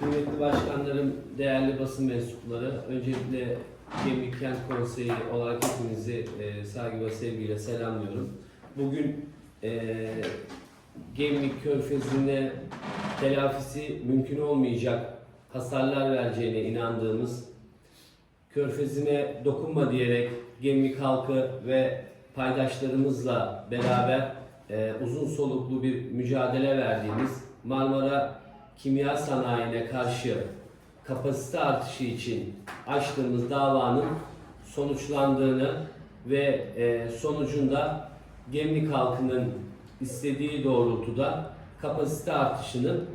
Kıymetli başkanlarım, değerli basın mensupları, öncelikle Gemlik Kent Konseyi olarak hepinizi e, saygı ve sevgiyle selamlıyorum. Bugün e, Gemlik Körfezi'ne telafisi mümkün olmayacak hasarlar vereceğine inandığımız, Körfezi'ne dokunma diyerek Gemlik halkı ve paydaşlarımızla beraber e, uzun soluklu bir mücadele verdiğimiz Marmara kimya sanayine karşı kapasite artışı için açtığımız davanın sonuçlandığını ve e, sonucunda Gemlik halkının istediği doğrultuda kapasite artışının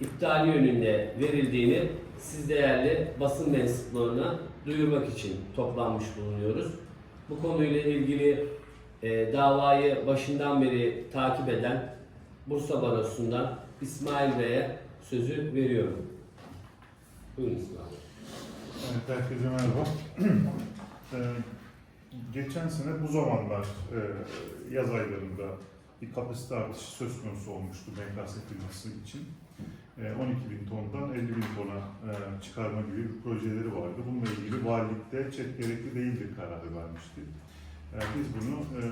iptali yönünde verildiğini siz değerli basın mensuplarına duyurmak için toplanmış bulunuyoruz. Bu konuyla ilgili e, davayı başından beri takip eden Bursa Barosu'ndan İsmail Bey'e sözü veriyorum. Buyurun İsmail. Evet, herkese merhaba. Ee, geçen sene bu zamanlar e, yaz aylarında bir kapasite artışı söz konusu olmuştu MKS firması için. E, 12 bin tondan 50 bin tona e, çıkarma gibi bir projeleri vardı. Bununla ilgili valilikte çet gerekli değildir kararı vermişti. E, biz bunu e,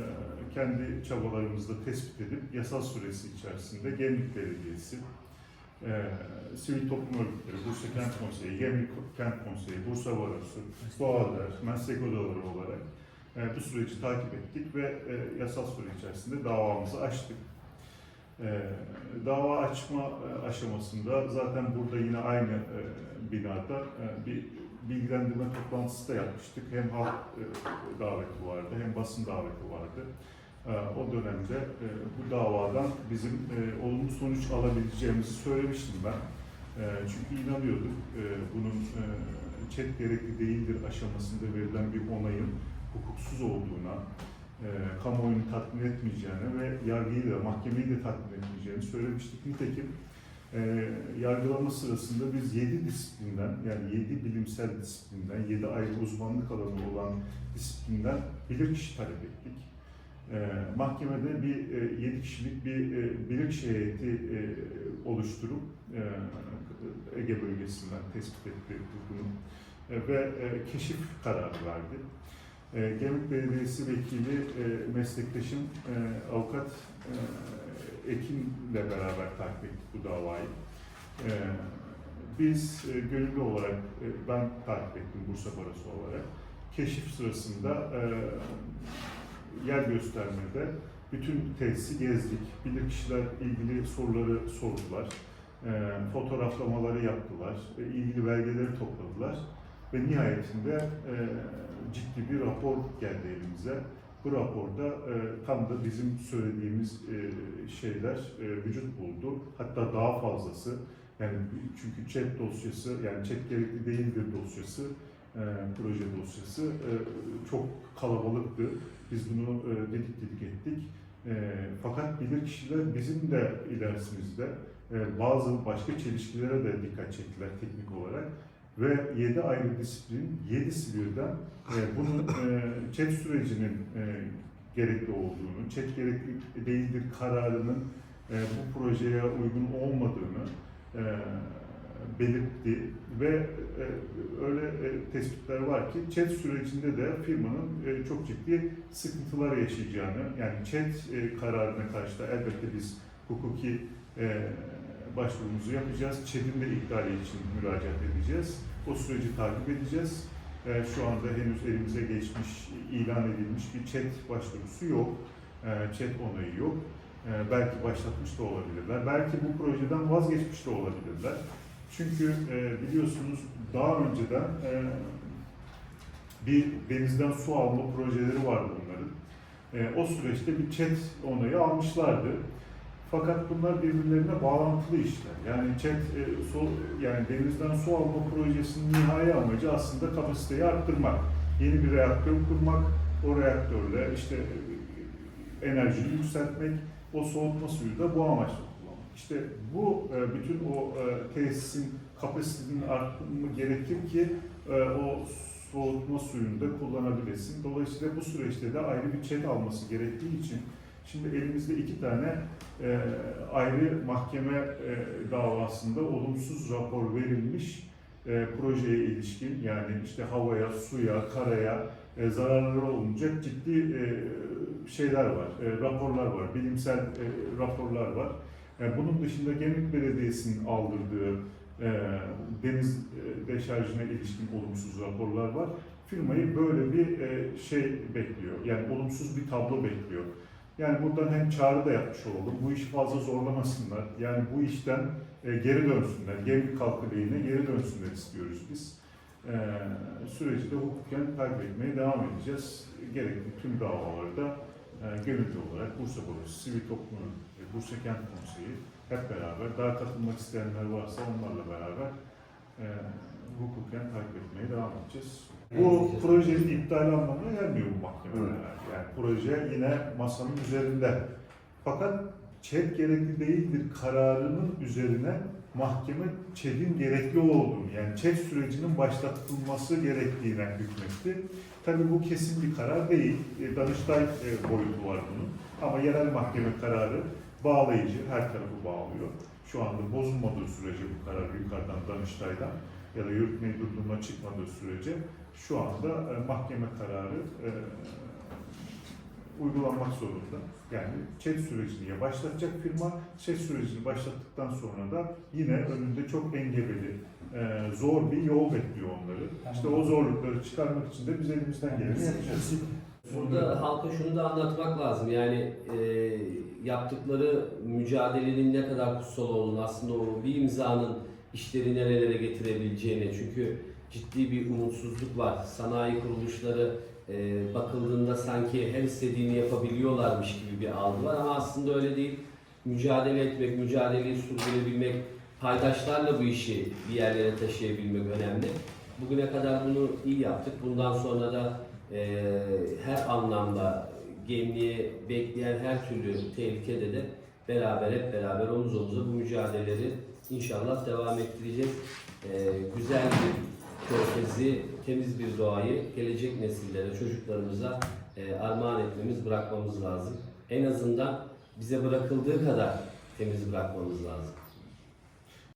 kendi çabalarımızla tespit edip yasal süresi içerisinde Gemlik Belediyesi, e, sivil toplum örgütleri, Bursa Kent Konseyi, Gemlik Kent Konseyi, Bursa Barosu, Doğalar, Meslek Odaları olarak e, bu süreci takip ettik ve e, yasal süre içerisinde davamızı açtık. E, dava açma e, aşamasında zaten burada yine aynı e, binada e, bir bilgilendirme toplantısı da yapmıştık. Hem halk e, daveti vardı hem basın daveti vardı. E, o dönemde e, bu davadan bizim e, olumlu sonuç alabileceğimizi söylemiştim ben. E, çünkü inanıyorduk bunun çet gerekli değildir aşamasında verilen bir onayın hukuksuz olduğuna, kamuoyunu tatmin etmeyeceğine ve yargıyı da, mahkemeyi de tatmin etmeyeceğini söylemiştik. Nitekim e, yargılama sırasında biz 7 disiplinden, yani 7 bilimsel disiplinden, 7 ayrı uzmanlık alanı olan disiplinden bilirkişi talep ettik. E, mahkemede bir e, 7 kişilik bir e, bilirkişi heyeti e, oluşturup e, Ege bölgesinden tespit etti bunu e, ve e, keşif kararı verdi. E, Gemlik Belediyesi Vekili e, meslektaşım e, avukat e, Ekin'le beraber takip ettik bu davayı. E, biz e, gönüllü olarak, e, ben takip ettim Bursa Barosu olarak. Keşif sırasında e, yer göstermede bütün tesisi gezdik. Bilirkişiler ilgili soruları sordular. E, fotoğraflamaları yaptılar. E, ilgili belgeleri topladılar. Ve nihayetinde e, ciddi bir rapor geldi elimize. Bu raporda e, tam da bizim söylediğimiz e, şeyler e, vücut buldu. Hatta daha fazlası. Yani çünkü chat dosyası, yani chat gerekli değildir dosyası, e, proje dosyası e, çok kalabalıktı. Biz bunu e, dedik dedik ettik. E, fakat bilirkişiler bizim de ilerisimizde e, bazı başka çelişkilere de dikkat çektiler teknik olarak ve 7 ayrı disiplin, 7 birden e, bunun e, chat sürecinin e, gerekli olduğunu, chat gerekli değildir kararının e, bu projeye uygun olmadığını e, belirtti ve e, öyle e, tespitler var ki chat sürecinde de firmanın e, çok ciddi sıkıntılar yaşayacağını, yani chat e, kararına karşı da elbette biz hukuki e, başvurumuzu yapacağız. ÇED'in de iptali için müracaat edeceğiz. O süreci takip edeceğiz. Ee, şu anda henüz elimize geçmiş, ilan edilmiş bir ÇED başvurusu yok. Ee, ÇED onayı yok. Ee, belki başlatmış da olabilirler. Belki bu projeden vazgeçmiş de olabilirler. Çünkü e, biliyorsunuz daha önceden e, bir denizden su alma projeleri vardı bunların. E, o süreçte bir ÇED onayı almışlardı. Fakat bunlar birbirlerine bağlantılı işler. Yani çet, e, yani denizden su alma projesinin nihai amacı aslında kapasiteyi arttırmak. Yeni bir reaktör kurmak, o reaktörle işte enerjiyi yükseltmek, o soğutma suyu da bu amaçla. İşte bu e, bütün o e, tesisin kapasitenin artması gerekir ki e, o soğutma suyunu da kullanabilesin. Dolayısıyla bu süreçte de ayrı bir çet alması gerektiği için Şimdi elimizde iki tane ayrı mahkeme davasında olumsuz rapor verilmiş projeye ilişkin yani işte havaya, suya, karaya zararları olunacak ciddi şeyler var, raporlar var, bilimsel raporlar var. E, bunun dışında Gemlik Belediyesi'nin aldırdığı e, deniz e, deşarjına ilişkin olumsuz raporlar var. Firmayı böyle bir şey bekliyor, yani olumsuz bir tablo bekliyor. Yani buradan hem çağrı da yapmış oldum, bu işi fazla zorlamasınlar, yani bu işten geri dönsünler, Gemlik halkı lehine geri dönsünler istiyoruz biz. Süreci de hukuken takip etmeye devam edeceğiz. Gerekli tüm davalarda gönüllü olarak Bursa Borusu, Sivil Toplum, e, Bursa Kent Konseyi hep beraber, daha katılmak isteyenler varsa onlarla beraber e, hukuken takip etmeye devam edeceğiz. Bu projenin iptal anlamına gelmiyor bu mahkemeler. Yani proje yine masanın üzerinde. Fakat ÇED gerekli değildir kararının üzerine mahkeme ÇED'in gerekli olduğunu yani ÇED sürecinin başlatılması gerektiğine hükmetti. Tabii bu kesin bir karar değil. E, Danıştay e, boyutu var bunun. Ama yerel mahkeme kararı bağlayıcı, her tarafı bağlıyor. Şu anda bozulmadığı sürece bu karar yukarıdan Danıştay'dan ya da yürütmeyi durdurma çıkmadığı sürece şu anda e, mahkeme kararı uygulanmak zorunda. Yani ÇED sürecini ya başlatacak firma, ÇED sürecini başlattıktan sonra da yine önünde çok engebeli, e, zor bir yol bekliyor onları. İşte o zorlukları çıkarmak için de biz elimizden geleni yapacağız. Burada halka şunu da anlatmak lazım. Yani e, yaptıkları mücadelenin ne kadar kutsal olduğunu, aslında o bir imzanın işleri nerelere getirebileceğini. Çünkü ciddi bir umutsuzluk var. Sanayi kuruluşları e, bakıldığında sanki her istediğini yapabiliyorlarmış gibi bir algı var ama aslında öyle değil. Mücadele etmek, mücadeleyi sürdürebilmek, paydaşlarla bu işi bir yerlere taşıyabilmek önemli. Bugüne kadar bunu iyi yaptık. Bundan sonra da e, her anlamda gemliğe bekleyen her türlü tehlikede de beraber hep beraber omuz omuza bu mücadeleleri inşallah devam ettireceğiz. E, güzel bir körfezi, temiz bir doğayı gelecek nesillere, çocuklarımıza e, armağan etmemiz, bırakmamız lazım. En azından bize bırakıldığı kadar temiz bırakmamız lazım.